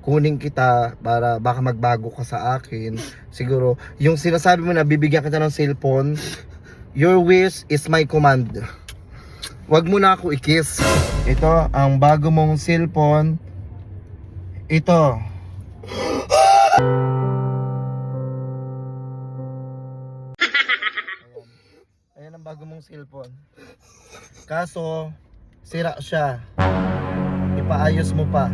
kunin kita para baka magbago ka sa akin. Siguro, yung sinasabi mo na bibigyan kita ng cellphone, your wish is my command. Wag mo na ako i-kiss. Ito, ang bago mong cellphone. Ito. Ayan ang bago mong cellphone. Kaso, sira siya. Ipaayos mo pa.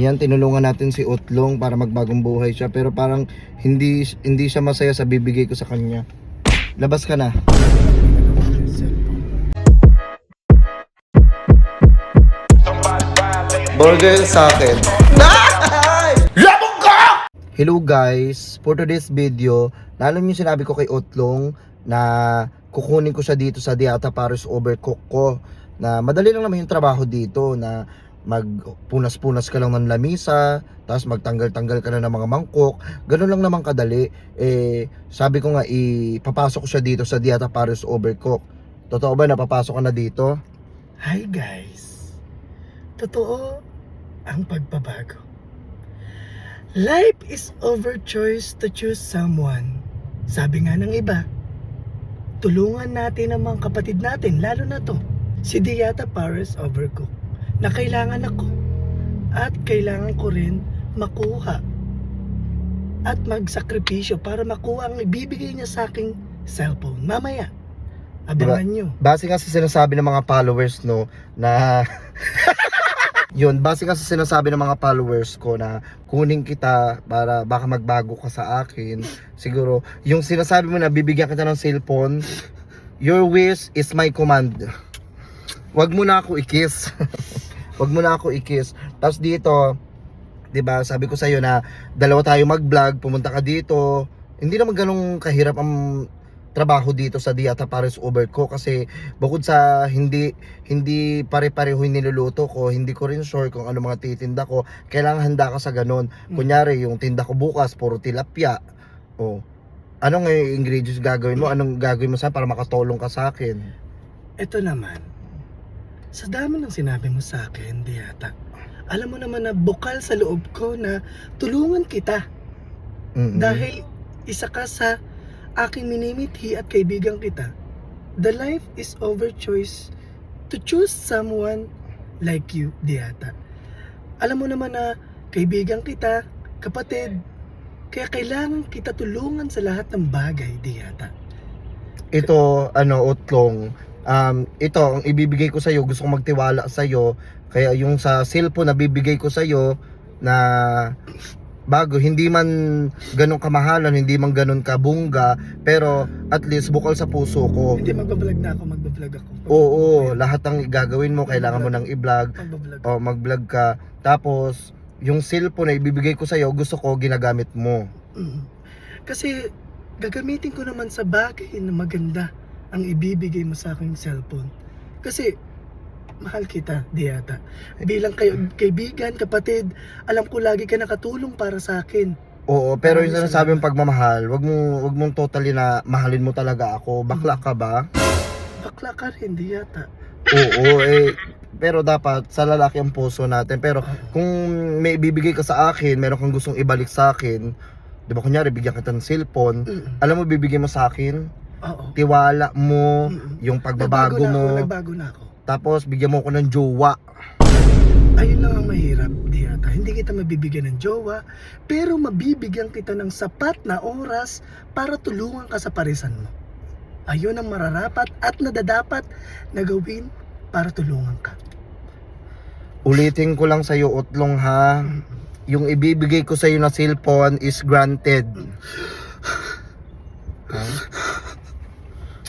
Yan, tinulungan natin si Utlong para magbagong buhay siya. Pero parang hindi hindi siya masaya sa bibigay ko sa kanya. Labas ka na. Burger sa akin. Hello guys, for today's video, lalo yung sinabi ko kay Otlong na kukunin ko siya dito sa Diata Paris Overcook ko na madali lang naman yung trabaho dito na magpunas-punas ka lang ng lamisa, tapos magtanggal-tanggal ka na ng mga mangkok, ganun lang naman kadali. Eh, sabi ko nga, ipapasok siya dito sa Diata Paris Overcook. Totoo ba napapasok ka na dito? Hi guys! Totoo ang pagbabago. Life is over choice to choose someone. Sabi nga ng iba, tulungan natin ang mga kapatid natin, lalo na to, si Diata Paris Overcook, na kailangan ako at kailangan ko rin makuha at magsakripisyo para makuha ang ibibigay niya sa aking cellphone. Mamaya, abangan nyo. base nga sa sinasabi ng mga followers no na yun base nga sa sinasabi ng mga followers ko na kunin kita para baka magbago ka sa akin siguro yung sinasabi mo na bibigyan kita ng cellphone your wish is my command wag mo na ako i-kiss wag mo na ako i-kiss tapos dito 'di ba sabi ko sa iyo na dalawa tayo mag-vlog pumunta ka dito hindi naman ganong kahirap ang trabaho dito sa Diata Paris Overcook kasi bukod sa hindi hindi pare-pareho yung niluluto ko, hindi ko rin sure kung ano mga titinda ko. Kailangan handa ka sa ganun. Mm. Kunyari, yung tinda ko bukas puro tilapia. O anong eh, ingredients gagawin mo? Anong gagawin mo sa para makatulong ka sa akin? Ito naman, sa dami ng sinabi mo sa akin, Diata, alam mo naman na bukal sa loob ko na tulungan kita Mm-mm. dahil isa ka sa aking minimithi at kaibigan kita. The life is over choice to choose someone like you, Diata. Alam mo naman na kaibigan kita, kapatid, kaya kailangan kita tulungan sa lahat ng bagay, Diata. ito ano utlong um ito ang ibibigay ko sa iyo gusto kong magtiwala sa iyo kaya yung sa cellphone na bibigay ko sa iyo na bago hindi man ganun kamahalan hindi man ganun kabungga pero at least bukal sa puso ko. Hindi magbablog na ako, magbablog ako. oo lahat ng gagawin mo kailangan mo nang i-vlog. O mag-vlog ka. Tapos yung cellphone na ibibigay ko sa iyo gusto ko ginagamit mo. Mm. Kasi gagamitin ko naman sa bagay na maganda ang ibibigay mo sa aking cellphone. Kasi mahal kita, Diata. Bilang kay, kaibigan, kapatid, alam ko lagi ka nakatulong para sa akin. Oo, pero yung sinasabi mong pagmamahal, wag mo wag mong totally na mahalin mo talaga ako. Bakla ka ba? Bakla ka rin, Diata. Oo, eh pero dapat sa lalaki ang puso natin. Pero kung may ibibigay ka sa akin, meron kang gustong ibalik sa akin, 'di ba kunyari bigyan kita ng cellphone, Mm. alam mo bibigay mo sa akin, Oo. tiwala mo, Mm. yung pagbabago Nagbago na mo, Ako, nagbago na ako. tapos bigyan mo ako ng jowa. Ayun lang ang mahirap, Diata. Hindi kita mabibigyan ng jowa, pero mabibigyan kita ng sapat na oras para tulungan ka sa parisan mo. Ayun ang mararapat at nadadapat na gawin para tulungan ka. Ulitin ko lang sa iyo, Utlong ha. Yung ibibigay ko sa iyo na cellphone is granted. Ha?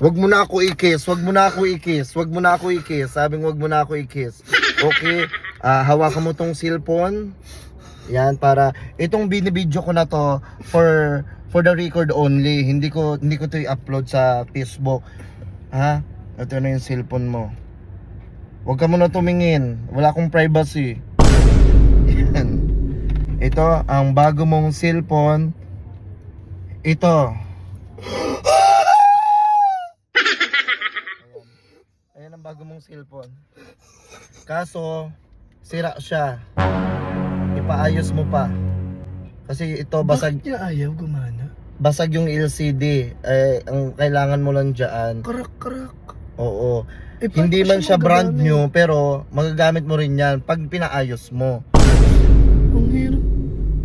Wag mo na ako i-kiss, wag mo na ako i-kiss, wag mo na ako i-kiss. Sabing wag mo na ako i-kiss. Okay? Ah, hawakan mo tong cellphone. Yan para itong binibidyo ko na to for for the record only. Hindi ko hindi ko to i-upload sa Facebook. Ha? Ito na yung cellphone mo. Huwag ka muna tumingin. Wala akong privacy. Yan. Ito, ang bago mong cellphone. Ito. Ayan. Ayan ang bago mong cellphone. Kaso, sira siya. Ipaayos mo pa. Kasi ito basag Bakit niya ayaw gumana? basag yung LCD. Eh ang kailangan mo lang diyan. Karak-karak. Oo. Eh, Hindi man siya brand magagamit? new pero magagamit mo rin 'yan pag pinaayos mo. Ang hirap.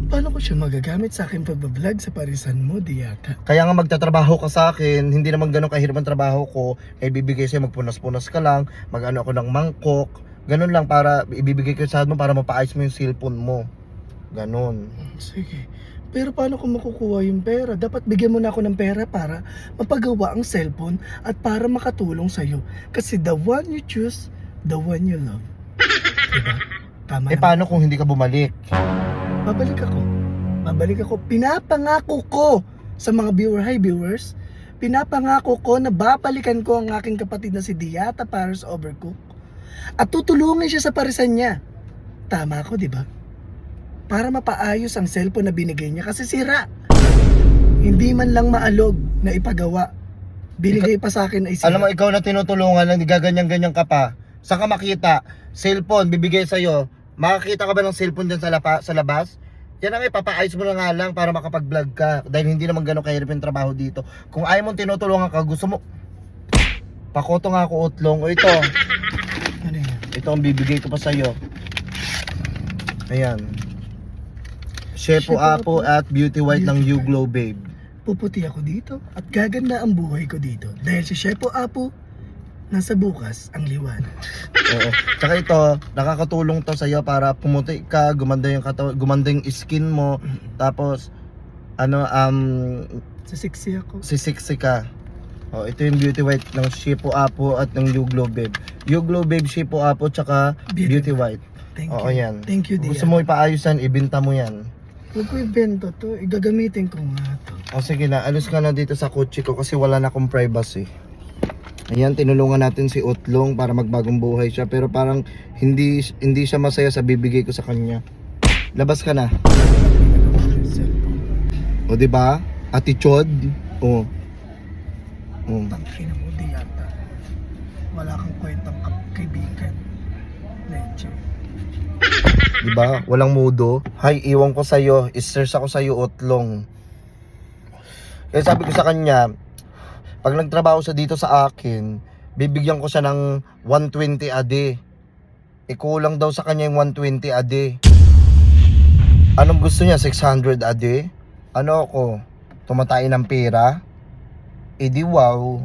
Paano ko siya magagamit sa akin pagbablog sa parisan mo, di yata? Kaya nga magtatrabaho ka sa akin, hindi naman ganun kahirap ang trabaho ko, eh bibigay sa'yo magpunas-punas ka lang, mag-ano ako ng mangkok, ganun lang para ibibigay ko sa mo para mapaayos mo yung cellphone mo. Ganun. Sige. Pero paano ko makukuha yung pera? Dapat bigyan mo na ako ng pera para mapagawa ang cellphone at para makatulong sa'yo. Kasi the one you choose, the one you love. Diba? Tama Eh naman. paano kung hindi ka bumalik? Babalik ako. Babalik ako. Pinapangako ko sa mga viewer, hi viewers, pinapangako ko na babalikan ko ang aking kapatid na si Diata Paris Overcook at tutulungan siya sa parisan niya. Tama ako, di ba? Para mapaayos ang cellphone na binigay niya kasi sira. Hindi man lang maalog na ipagawa. Binigay pa sa akin ay sira. Alam mo, ikaw na tinutulungan, gaganyan-ganyan ka pa. Saan ka makita? Cellphone, bibigay sa'yo. Makakita ka ba ng cellphone dyan sa, lapa, sa labas? Yan ang ipapaayos mo na nga lang para makapag-vlog ka. Dahil hindi naman ganun kahirap yung trabaho dito. Kung ayaw mong tinutulungan ka, gusto mo... Pakoto nga ako utlong. O ito, Ano yan? ito ang bibigay ko pa sa'yo. Ayan. Shepo Apo at Beauty White ng You. Glow Babe. Puputi ako dito at gaganda ang buhay ko dito. Dahil si Shepo Apo, nasa bukas ang liwanag. Oo. Tsaka ito, nakakatulong to sa'yo para pumuti ka, gumanda yung katawan, gumanda yung skin mo, tapos ano um Sasiksi ako. sisiksi ka. Oh, ito yung beauty white ng Shipo Apo at ng You Glow Babe. You Glow Babe Shipo Apo tsaka Beauty Beauty White. Thank Oo, you. yan. Thank you, Dia. Gusto mo ipaayos yan, ibenta mo yan. Huwag ko ibento to. Igagamitin ko nga to. O sige na, alis ka na dito sa kotse ko kasi wala na akong privacy. Ayan, tinulungan natin si Utlong para magbagong buhay siya pero parang hindi hindi siya masaya sa bibigay ko sa kanya. Labas ka na. O di ba? Attitude. O. O. Tangkina mo, di yata. Wala kang kwentang kaibigan. Leche. Di ba? Walang mudo. Hay, iwan ko sa'yo. Is-search ako sa'yo, Utlong. Kaya sabi ko sa kanya, pag nagtrabaho siya dito sa akin, bibigyan ko siya ng 120 a day. Ikulang daw sa kanya yung 120 a day. Anong gusto niya? 600 a day? Ano ako? Tumatay ng pera? Eh di wow.